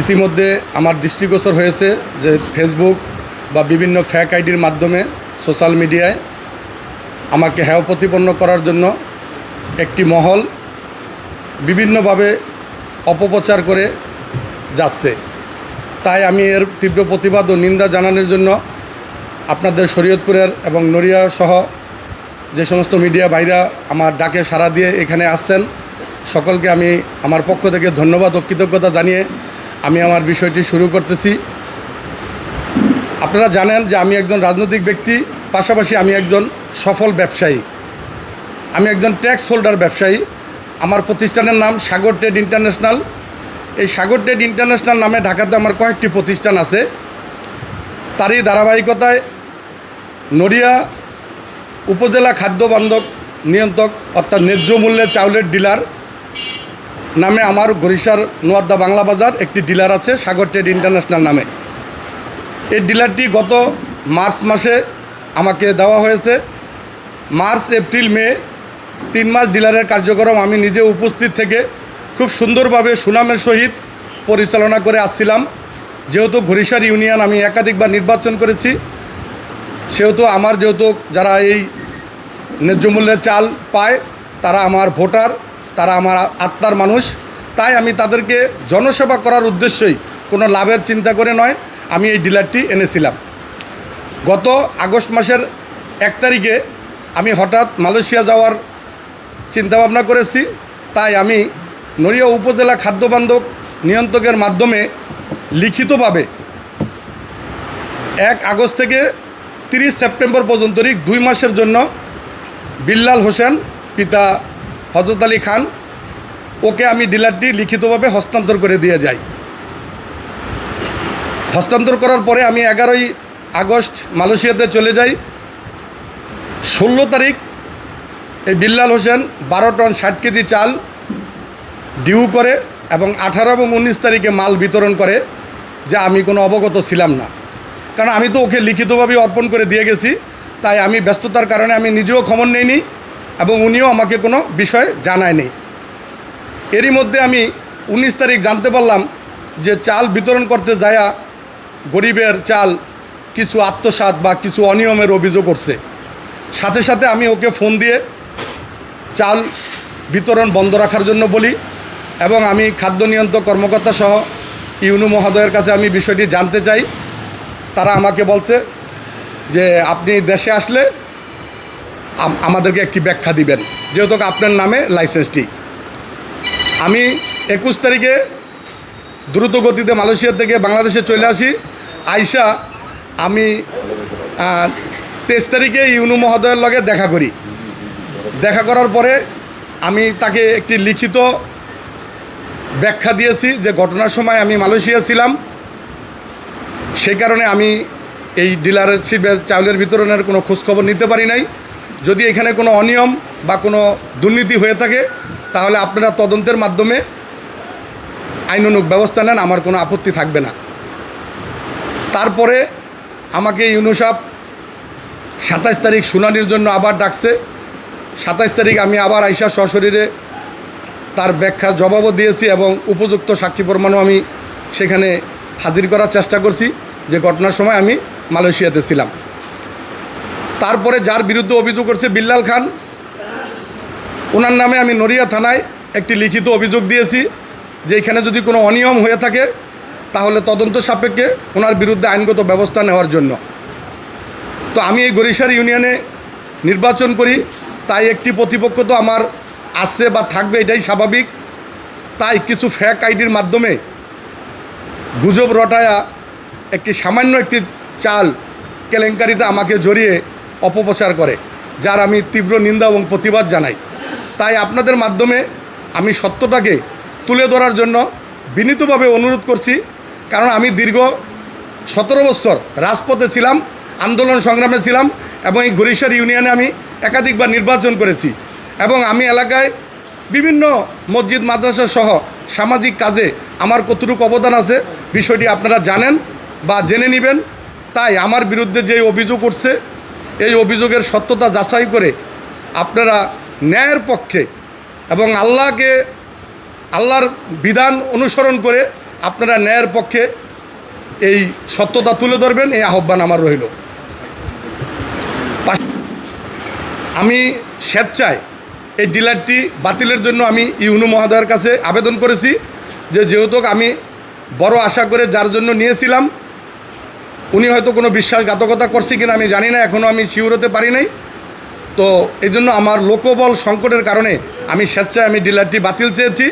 ইতিমধ্যে আমার দৃষ্টিগোচর হয়েছে যে ফেসবুক বা বিভিন্ন ফ্যাক আইডির মাধ্যমে সোশ্যাল মিডিয়ায় আমাকে হেয় প্রতিপন্ন করার জন্য একটি মহল বিভিন্নভাবে অপপ্রচার করে যাচ্ছে। তাই আমি এর তীব্র প্রতিবাদ ও নিন্দা জানানোর জন্য আপনাদের শরীয়তপুরের এবং নড়িয়া সহ যে সমস্ত মিডিয়া ভাইরা আমার ডাকে সাড়া দিয়ে এখানে আসছেন। সকলকে আমি আমার পক্ষ থেকে ধন্যবাদ ও কৃতজ্ঞতা জানিয়ে আমি আমার বিষয়টি শুরু করতেছি। আপনারা জানেন যে আমি একজন রাজনৈতিক ব্যক্তি, পাশাপাশি আমি একজন সফল ব্যবসায়ী। আমি একজন ট্যাক্স হোল্ডার ব্যবসায়ী। আমার প্রতিষ্ঠানের নাম সাগর ট্রেড ইন্টারন্যাশনাল। এই সাগর ট্রেড ইন্টারন্যাশনাল নামে ঢাকাতে আমার কয়েকটি প্রতিষ্ঠান আছে। তারই ধারাবাহিকতায় নড়িয়া উপজেলা খাদ্য বান্ধব নিয়ন্ত্রক অর্থাৎ ন্যায্য মূল্যের চাউলের ডিলার নামে আমার গরিষার নোয়াদ্দা বাংলা বাজার একটি ডিলার আছে, সাগর ট্রেড ইন্টারন্যাশনাল নামে। এই ডিলারটি গত মার্চ মাসে আমাকে দেওয়া হয়েছে। মার্চ, এপ্রিল, মে তিন মাস ডিলারের কার্যক্রম আমি নিজে উপস্থিত থেকে খুব সুন্দরভাবে সুনামের সহিত পরিচালনা করে আসছিলাম। যেহেতু ঘড়িসার ইউনিয়ন আমি একাধিকবার নির্বাচন করেছি, সেহেতু আমার যেহেতু যারা এই ন্যায্য মূল্যের চাল পায়, তারা আমার ভোটার। তারা আমার আত্মার মানুষ। তাই আমি তাদেরকে জনসেবা করার উদ্দেশ্যই কোনো লাভের চিন্তা করে নয়, আমি এই ডিলারটি এনেছিলাম। গত আগস্ট মাসের এক তারিখে আমি হঠাৎ মালয়েশিয়া যাওয়ার চিন্তাভাবনা করেছি। তাই আমি নড়িয়া উপজেলা খাদ্যবান্ধব নিয়ন্ত্রকের মাধ্যমে লিখিতভাবে এক আগস্ট থেকে তিরিশ সেপ্টেম্বর পর্যন্ত দুই মাসের জন্য বিল্লাল হোসেন, পিতা হজরত আলী খান, ওকে আমি ডিলারটি লিখিতভাবে হস্তান্তর করে দিয়ে যাই। হস্তান্তর করার পরে আমি এগারোই আগস্ট মালয়েশিয়াতে চলে যাই। ষোলো তারিখ এই বিল্লাল হোসেন বারো টন ষাট কেজি চাল ডিউ করে এবং আঠারো এবং উনিশ তারিখে মাল বিতরণ করে, যে আমি কোনো অবগত ছিলাম না। কারণ আমি তো ওকে লিখিতভাবে অর্পণ করে দিয়ে গেছি, তাই আমি ব্যস্ততার কারণে আমি নিজেও খবর নেইনি। এবং উনিও আমাকে কোনো বিষয় জানায়নি। এরই মধ্যে আমি উনিশ তারিখ জানতে পারলাম যে চাল বিতরণ করতে যায়া গরিবের চাল কিছু আত্মসাৎ বা কিছু অনিয়মের অভিযোগ করছে। সাথে সাথে আমি ওকে ফোন দিয়ে চাল বিতরণ বন্ধ রাখার জন্য বলি এবং আমি খাদ্য নিয়ন্ত্রক কর্মকর্তা সহ ইউনু মহোদয়ের কাছে আমি বিষয়টি জানতে চাই। তারা আমাকে বলছে যে আপনি দেশে আসলে আমাদেরকে একটি ব্যাখ্যা দিবেন। যেহেতু আপনার নামে লাইসেন্সটি। আমি একুশ তারিখে দ্রুত গতিতে মালয়েশিয়া থেকে বাংলাদেশে চলে আসি। আইসা আমি তেইশ তারিখে ইউনু মহোদয়ের লগে দেখা করি। দেখা করার পরে আমি তাকে একটি লিখিত ব্যাখ্যা দিয়েছি যে ঘটনার সময় আমি মালয়েশিয়া ছিলাম। সেই কারণে আমি এই ডিলারশিপের চাউলের বিতরণের কোনো খোঁজখবর নিতে পারি নাই। যদি এখানে কোনো অনিয়ম বা কোনো দুর্নীতি হয়ে থাকে, তাহলে আপনারা তদন্তের মাধ্যমে আইনানুগ ব্যবস্থা নেন, আমার কোনো আপত্তি থাকবে না। তারপরে আমাকে ইউনুসাপ সাতাশ তারিখ শুনানির জন্য আবার ডাকছে। সাতাশ তারিখ আমি আবার আইসা সশরীরে তার ব্যাখ্যা জবাবও দিয়েছি এবং উপযুক্ত সাক্ষী প্রমাণও আমি সেখানে হাজির করার চেষ্টা করছি। যে ঘটনার সময় আমি মালয়েশিয়াতে ছিলাম। তারপরে যার বিরুদ্ধে অভিযোগ করছে বিল্লাল খান, ওনার নামে আমি নড়িয়া থানায় একটি লিখিত অভিযোগ দিয়েছি যে এখানে যদি কোনো অনিয়ম হয়ে থাকে, তাহলে তদন্ত সাপেক্ষে ওনার বিরুদ্ধে আইনগত ব্যবস্থা নেওয়ার জন্য। তো আমি এই গরিশার ইউনিয়নে নির্বাচন করি, তাই একটি প্রতিপক্ষ তো আমার আসছে বা থাকবে এটাই স্বাভাবিক। তাই কিছু ফ্যাক আইডির মাধ্যমে গুজব রটায়া একটি সামান্য একটি চাল কেলেঙ্কারিতে আমাকে জড়িয়ে অপপ্রচার করে, যার আমি তীব্র নিন্দা এবং প্রতিবাদ জানাই। তাই আপনাদের মাধ্যমে আমি সত্যটাকে তুলে ধরার জন্য বিনীতভাবে অনুরোধ করছি, কারণ আমি দীর্ঘ সতেরো বছর রাজপথে ছিলাম, আন্দোলন সংগ্রামে ছিলাম এবং এই গরিশার ইউনিয়নে আমি একাধিকবার নির্বাচন করেছি এবং আমি এলাকায় বিভিন্ন মসজিদ, মাদ্রাসা সহ সামাজিক কাজে আমার কতটুকু অবদান আছে বিষয়টি আপনারা জানেন বা জেনে নেবেন। তাই আমার বিরুদ্ধে যে অভিযোগ উঠছে এই অভিযোগের সত্যতা যাচাই করে আপনারা ন্যায়ের পক্ষে এবং আল্লাহকে, আল্লাহর বিধান অনুসরণ করে আপনারা ন্যায়ের পক্ষে এই সত্যতা তুলে ধরবেন, এই আহ্বান আমার রইল। আমি স্বেচ্ছায় এই ডিলারটি বাতিলের জন্য আমি ইউনু মহোদয়ের কাছে আবেদন করেছি যে যেহেতু আমি বড় আশা করে যার জন্য নিয়েছিলাম উনি হয়তো কোনো বিশ্বাসঘাতকতা করছে কিনা আমি জানি না এখনও আমি শিওর হতে পারি নাই। তো এই জন্য আমার লোকবল সংকটের কারণে আমি স্বেচ্ছায় আমি ডিলারটি বাতিল চেয়েছি।